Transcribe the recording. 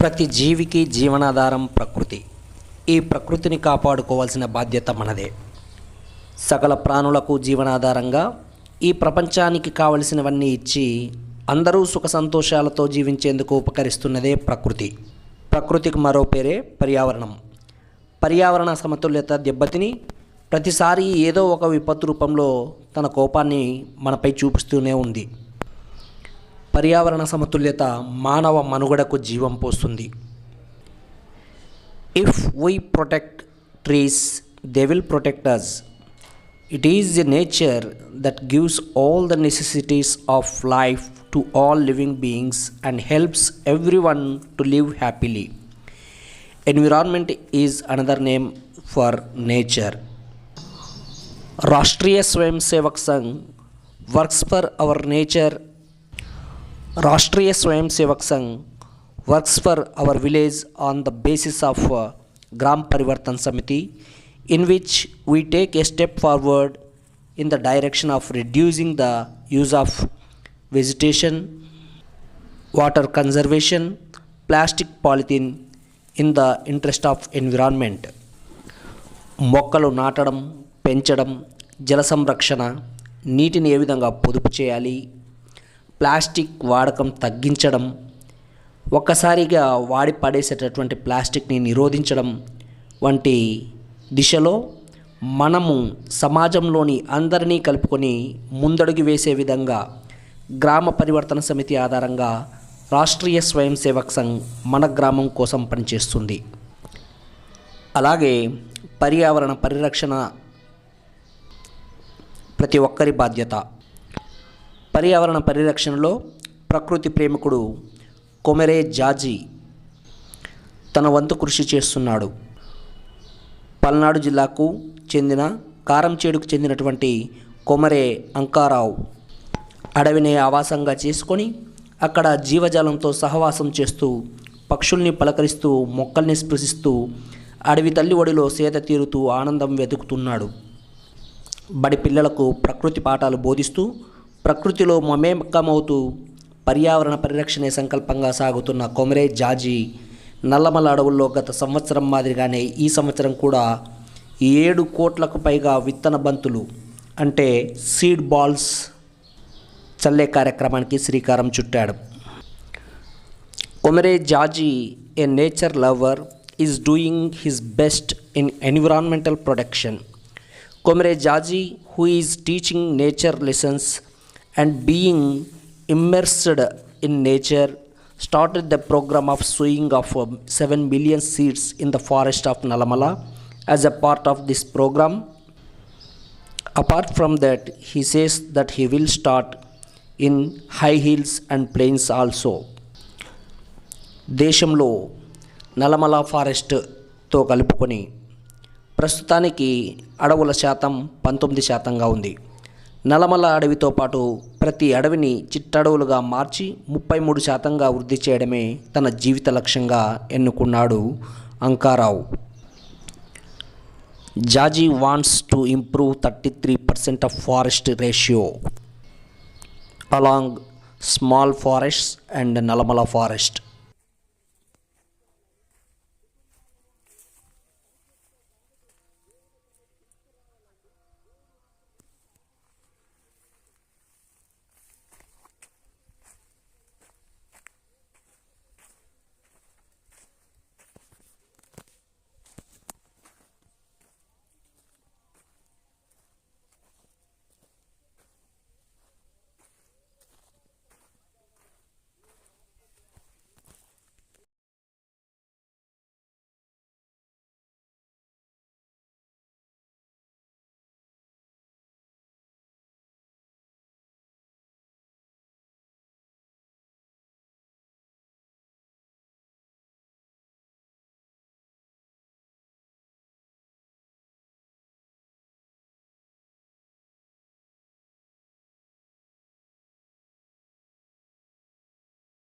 ప్రతి జీవికి జీవనాధారం ప్రకృతి. ఈ ప్రకృతిని కాపాడుకోవాల్సిన బాధ్యత మనదే. సకల ప్రాణులకు జీవనాధారంగా ఈ ప్రపంచానికి కావలసినవన్నీ ఇచ్చి అందరూ సుఖ సంతోషాలతో జీవించేందుకు ఉపకరిస్తున్నదే ప్రకృతి. ప్రకృతికి మరో పేరే పర్యావరణం. పర్యావరణ సమతుల్యత దెబ్బతిని ప్రతిసారి ఏదో ఒక విపత్తు రూపంలో తన కోపాన్ని మనపై చూపిస్తూనే ఉంది. పర్యావరణ సమతుల్యత మానవ మనుగడకు జీవం పోస్తుంది. If we protect trees they will protect us it is the nature that gives all the necessities of life to all living beings and helps every one to live happily environment is another name for nature Rashtriya Swayam Sevak Sangh works for our nature Rashtriya Swayam Sevak Sangh works for our village on the basis of Gram Parivartan Samiti in which we take a step forward in the direction of reducing the use of vegetation water conservation plastic polythene in the interest of environment. మొక్కలు నాటడం పెంచడం జల సంరక్షణ నీటిని ఏ విధంగా పొదుపు చేయాలి plastic వాడకం తగ్గించడం ఒక్కసారిగా వాడి పడేసేటటువంటి ప్లాస్టిక్ని నిరోధించడం వంటి దిశలో మనము సమాజంలోని అందరినీ కలుపుకొని ముందడుగు వేసే విధంగా గ్రామ పరివర్తన సమితి ఆధారంగా రాష్ట్రీయ స్వయం సేవక్ సంఘ్ మన గ్రామం కోసం పనిచేస్తుంది. అలాగే పర్యావరణ పరిరక్షణ ప్రతి ఒక్కరి బాధ్యత. పర్యావరణ పరిరక్షణలో ప్రకృతి ప్రేమికుడు కొమెరే జాజీ తన వంతు కృషి చేస్తున్నాడు. పల్నాడు జిల్లాకు చెందిన కారంచేడుకు చెందినటువంటి కొమరే అంకారావు అడవిని ఆవాసంగా చేసుకొని అక్కడ జీవజాలంతో సహవాసం చేస్తూ పక్షుల్ని పలకరిస్తూ మొక్కల్ని స్పృశిస్తూ అడవి తల్లి ఒడిలో సేద తీరుతూ ఆనందం వెతుకుతున్నాడు. బడి పిల్లలకు ప్రకృతి పాఠాలు బోధిస్తూ ప్రకృతిలో మమేకమవుతూ పర్యావరణ పరిరక్షణే సంకల్పంగా సాగుతున్న కొమరే జాజీ నల్లమల అడవుల్లో గత సంవత్సరం మాదిరిగానే ఈ సంవత్సరం కూడా ఏడు కోట్లకు పైగా విత్తన బంతులు అంటే సీడ్ బాల్స్ చల్లే కార్యక్రమానికి శ్రీకారం చుట్టాడు. Komare Jaji a nature lover is doing his best in environmental protection. Komare Jaji who is teaching nature lessons and being immersed in nature started the program of sowing of um, 7 million seeds in the forest of Nalamala as a part of this program apart from that he says that he will start in high hills and plains also దేశంలో నల్లమల ఫారెస్ట్తో కలుపుకొని ప్రస్తుతానికి అడవుల శాతం పంతొమ్మిది శాతంగా ఉంది నలమల అడవితో పాటు ప్రతి అడవిని చిట్టడవులుగా మార్చి ముప్పై మూడు శాతంగా వృద్ధి చేయడమే తన జీవిత లక్ష్యంగా ఎన్నుకున్నాడు Ankarao. Jaji wants to improve thirty three percent of forest ratio. Along small forest and Nallamala forest.